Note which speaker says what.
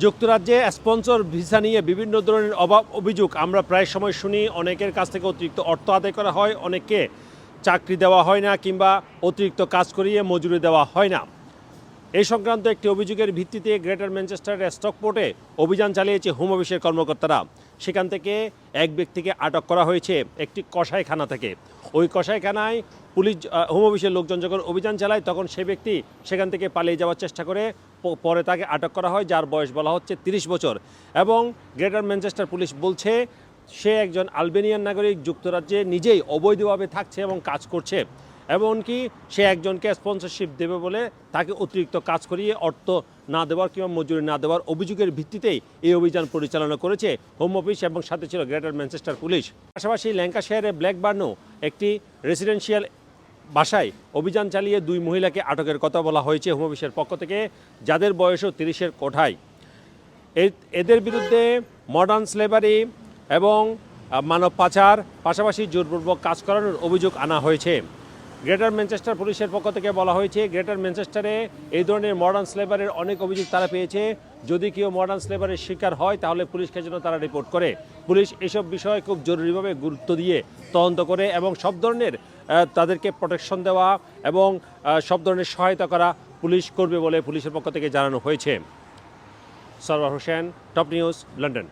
Speaker 1: যুক্তরাজ্যে sponsor visa নিয়ে বিভিন্ন ধরনের অভাব অভিযোগ। আমরা প্রায় সময় শুনি অনেকের কাছ থেকে অতিরিক্ত অর্থ আদায় করা হয়, অনেককে চাকরি দেওয়া হয় না কিংবা অতিরিক্ত কাজ করিয়ে মজুরি দেওয়া হয় না। এই সংক্রান্ত একটি অভিযোগের ভিত্তিতে গ্রেটার ম্যানচেস্টারের স্টকপোর্টে অভিযান চালিয়েছে হোম অফিসের কর্মকর্তারা। সেখান থেকে এক ব্যক্তিকে আটক করা হয়েছে একটি কষাইখানা থেকে। ওই কষাইখানায় পুলিশ হোম অফিসের লোকজন যখন অভিযান চালায়, তখন সে ব্যক্তি সেখান থেকে পালিয়ে যাওয়ার চেষ্টা করে। পরে তাকে আটক করা হয়, যার বয়স বলা হচ্ছে তিরিশ বছর। এবং গ্রেটার ম্যানচেস্টার পুলিশ বলছে, সে একজন আলবেনিয়ান নাগরিক, যুক্তরাজ্যে নিজেই অবৈধভাবে থাকছে এবং কাজ করছে। এমনকি সে একজনকে স্পন্সরশিপ দেবে বলে তাকে অতিরিক্ত কাজ করিয়ে অর্থ না দেওয়ার কিংবা মজুরি না দেওয়ার অভিযোগের ভিত্তিতেই এই অভিযান পরিচালনা করেছে হোম অফিস এবং সাথে ছিল গ্রেটার ম্যানচেস্টার পুলিশ পাশাপাশি ল্যাঙ্কাশায়ারে ব্ল্যাকবার্নও একটি রেসিডেন্সিয়াল বাসায় অভিযান চালিয়ে দুই মহিলাকে আটকের কথা বলা হয়েছে হোম অফিসের পক্ষ থেকে, যাদের বয়সও তিরিশের কোঠায়। এদের বিরুদ্ধে মডার্ন স্লেভারি এবং মানব পাচার, পাশাপাশি জোরপূর্বক কাজ করানোর অভিযোগ আনা হয়েছে। গ্রেটার ম্যানচেস্টার পুলিশের পক্ষ থেকে বলা হয়েছে, গ্রেটার ম্যানচেস্টারে এই ধরনের মডার্ন স্লেভারের অনেক অভিযোগ তারা পেয়েছে। যদি কেউ মডার্ন স্লেভারের শিকার হয়, তাহলে পুলিশকে যেন তারা রিপোর্ট করে? পুলিশ এসব বিষয়ে খুব জরুরিভাবে গুরুত্ব দিয়ে তদন্ত করে এবং সব ধরনের তাদেরকে প্রোটেকশন দেওয়া এবং সব ধরনের সহায়তা করা পুলিশ করবে বলে পুলিশের পক্ষ থেকে জানানো হয়েছে। Sarwar Hossain top news London